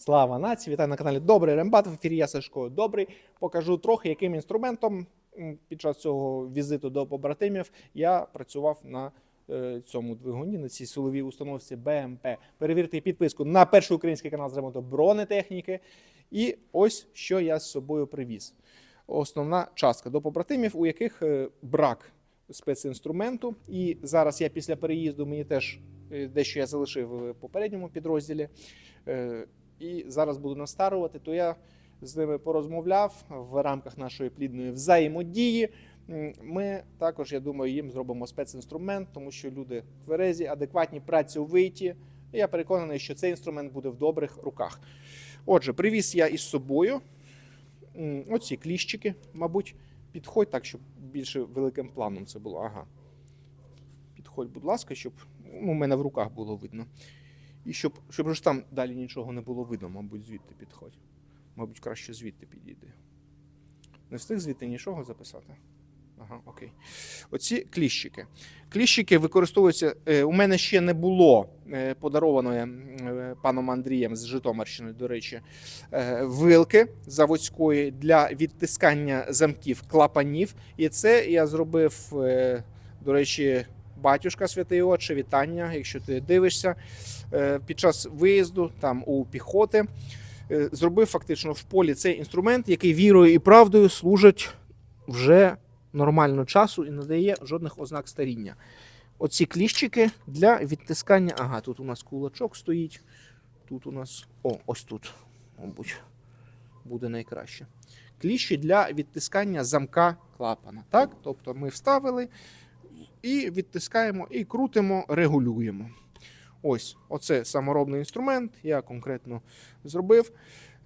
Слава нації! Вітаю на каналі Добрий Рембат. В ефірі я Сашко Добрий. Покажу трохи, яким інструментом під час цього візиту до побратимів я працював на е, цьому двигуні, на цій силовій установці БМП. Перевірте підписку на перший український канал з ремонту бронетехніки. І ось що я з собою привіз. Основна частка до побратимів, у яких е, брак спецінструменту. І зараз я після переїзду мені теж е, дещо я залишив в попередньому підрозділі. І зараз буду настарувати, то я з ними порозмовляв в рамках нашої плідної взаємодії. Ми також, я думаю, їм зробимо спецінструмент, тому що люди тверезі, адекватні, працьовиті. І Я переконаний, що цей інструмент буде в добрих руках. Отже, привіз я із собою оці кліщики, мабуть, підходь так, щоб більше великим планом це було. Ага. Підходь, будь ласка, щоб ну, у мене в руках було видно. І щоб, щоб ж там далі нічого не було видно, мабуть, звідти підходь. Мабуть, краще звідти підійди. Не встиг звідти нічого записати? Ага, окей. Оці кліщики. Кліщики використовуються. е, У мене ще не було е, подарованої е, паном Андрієм з Житомирщини, до речі, вилки заводської для відтискання замків клапанів. І це я зробив, до речі, батюшка святий Отче, вітання, якщо ти дивишся е, під час виїзду там у піхоти. е, Зробив фактично в полі цей інструмент, який вірою і правдою служить вже нормально часу і не дає жодних ознак старіння. Оці кліщики для відтискання. Ага, тут у нас кулачок стоїть. Тут у нас. О, ось тут, мабуть, буде найкраще. Кліщі для відтискання замка клапана. Так? Тобто ми вставили і відтискаємо, і крутимо, регулюємо. Ось, оце саморобний інструмент, я конкретно зробив.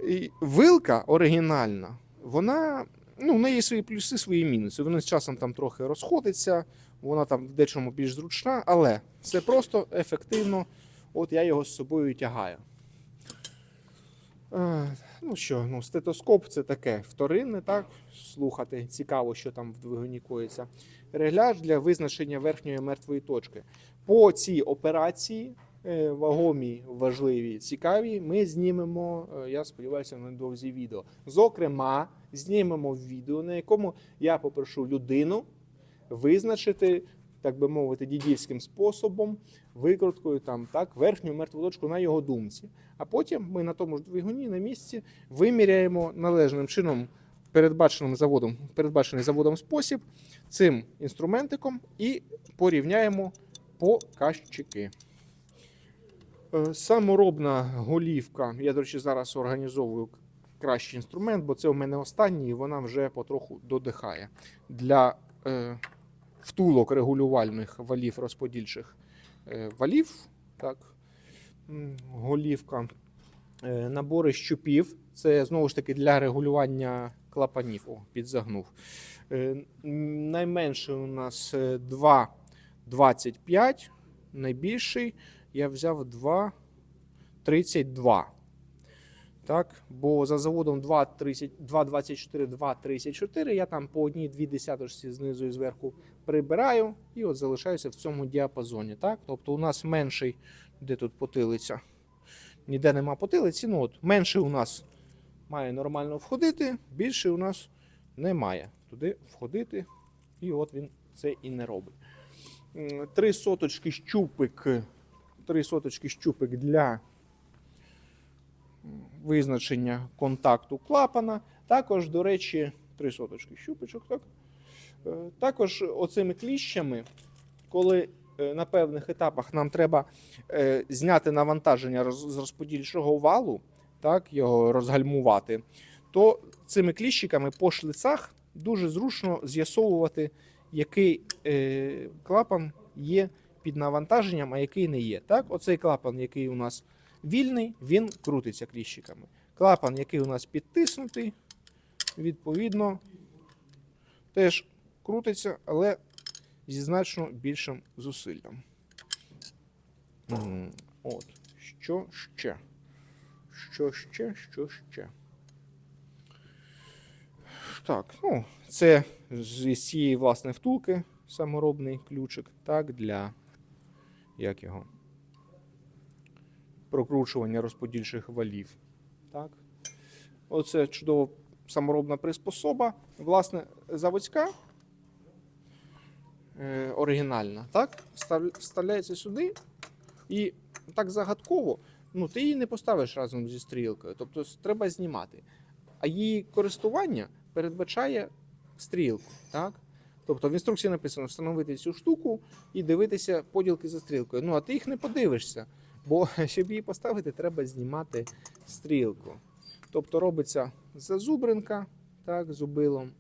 І вилка оригінальна, вона. Ну, в неї свої плюси, свої мінуси. Вона з часом там трохи розходиться, вона там в дечому більш зручна, але це просто ефективно. От я його з собою тягаю. Е, Ну що, ну, стетоскоп це таке вторинне, так? Слухати цікаво, що там в двигуні коїться. Регляж для визначення верхньої мертвої точки. По цій операції, е, вагомій, важливій, цікавій, ми знімемо, е, я сподіваюся, недовзі відео. Зокрема, знімемо відео, на якому я попрошу людину визначити, так би мовити, дідівським способом, викруткою там так, верхню мертву точку на його думці. А потім ми на тому ж двигуні на місці виміряємо належним чином передбаченим заводом, передбачений заводом спосіб цим інструментиком і порівняємо показчики. Е, Саморобна голівка. Я, до речі, зараз організовую кращий інструмент, бо це у мене останній, і вона вже потроху додихає. Для е, втулок регулювальних валів розподільчих е, валів. Так, голівка. Е, набори щупів. Це знову ж таки для регулювання клапанів. О, підзагнув. Е, найменше у нас е, 2,25. Найбільший я взяв 2,32. Так, бо за заводом 2,30 2,24, 2,34 я там по одній-дві десяточці знизу і зверху прибираю і от залишаюся в цьому діапазоні. Так? Тобто у нас менший, де тут потилиця? Ніде нема потилиці. Ну от менший у нас має нормально входити, більший у нас не має туди входити. І от він це і не робить. Три соточки щупик. Три соточки щупик для визначення контакту клапана. Також, до речі, три соточки щупичок. Так? Е, Також оцими кліщами, коли е, на певних етапах нам треба е, зняти навантаження з розподільчого валу, так, його розгальмувати, то цими кліщиками по шлицах дуже зручно з'ясовувати, який е, клапан є під навантаженням, а який не є. Так, оцей клапан, який у нас вільний, він крутиться кліщиками. Клапан, який у нас підтиснутий, відповідно, теж крутиться, але зі значно більшим зусиллям. От. Що ще? Що ще, що ще? Так, ну, це з цієї власне втулки саморобний ключик, так, для як його? Прокручування розподільчих валів. Так. Оце чудова саморобна приспособа. Власне, заводська е, оригінальна, так? Вставляється сюди і так загадково, ну, ти її не поставиш разом зі стрілкою. Тобто треба знімати. А її користування передбачає стрілку. Так? Тобто в інструкції написано встановити цю штуку і дивитися поділки за стрілкою. Ну, а ти їх не подивишся, бо щоб її поставити, треба знімати стрілку. Тобто робиться зазубринка так, зубилом,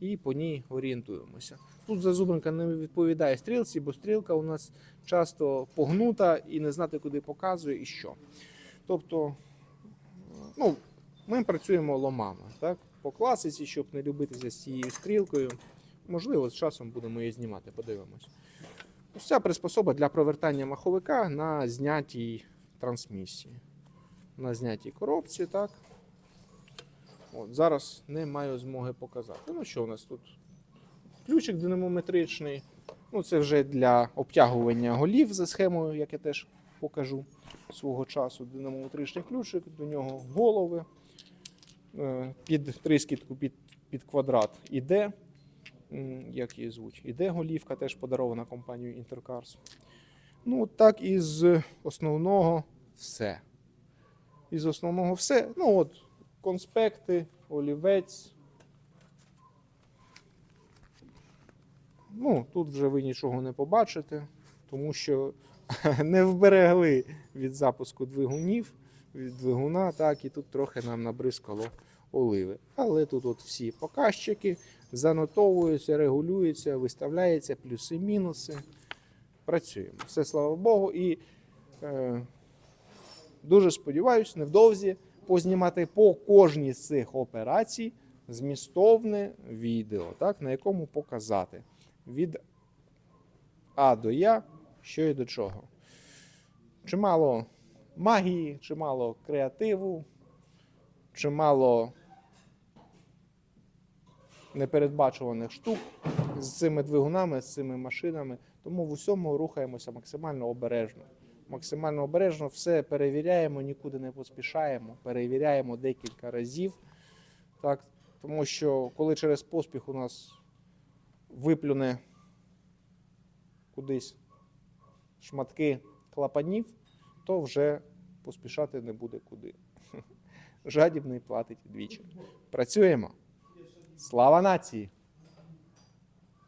і по ній орієнтуємося. Тут зазубринка не відповідає стрілці, бо стрілка у нас часто погнута і не знати, куди показує і що. Тобто, ну, ми працюємо ломами, так? По класиці, щоб не любитися з цією стрілкою. Можливо, з часом будемо її знімати, подивимось. Ось ця приспособа для провертання маховика на знятій трансмісії. На знятій коробці, так. От, зараз не маю змоги показати. Ну що у нас тут? Ключик динамометричний. Ну, це вже для обтягування голів за схемою, як я теж покажу свого часу. Динамометричний ключик, до нього голови. Е, Під трискітку, під, під квадрат іде. Як її звуть? Іде голівка, теж подарована компанією Intercars. Ну, так і з основного все. Із основного все. Ну, от, конспекти, олівець. Ну, тут вже ви нічого не побачите, тому що не вберегли від запуску двигунів, від двигуна, так, і тут трохи нам набризкало оливи. Але тут от всі показчики занотовуються, регулюються, виставляються плюси-мінуси. Працюємо. Все слава Богу. І е, дуже сподіваюся, невдовзі познімати по кожній з цих операцій змістовне відео, так, на якому показати від А до Я, що і до чого. Чимало магії, чимало креативу, чимало непередбачуваних штук з цими двигунами, з цими машинами. Тому в усьому рухаємося максимально обережно. Максимально обережно все перевіряємо, нікуди не поспішаємо, перевіряємо декілька разів. Так, тому що коли через поспіх у нас виплюне кудись шматки клапанів, то вже поспішати не буде куди. Жадібний платить двічі. Працюємо. Слава нації!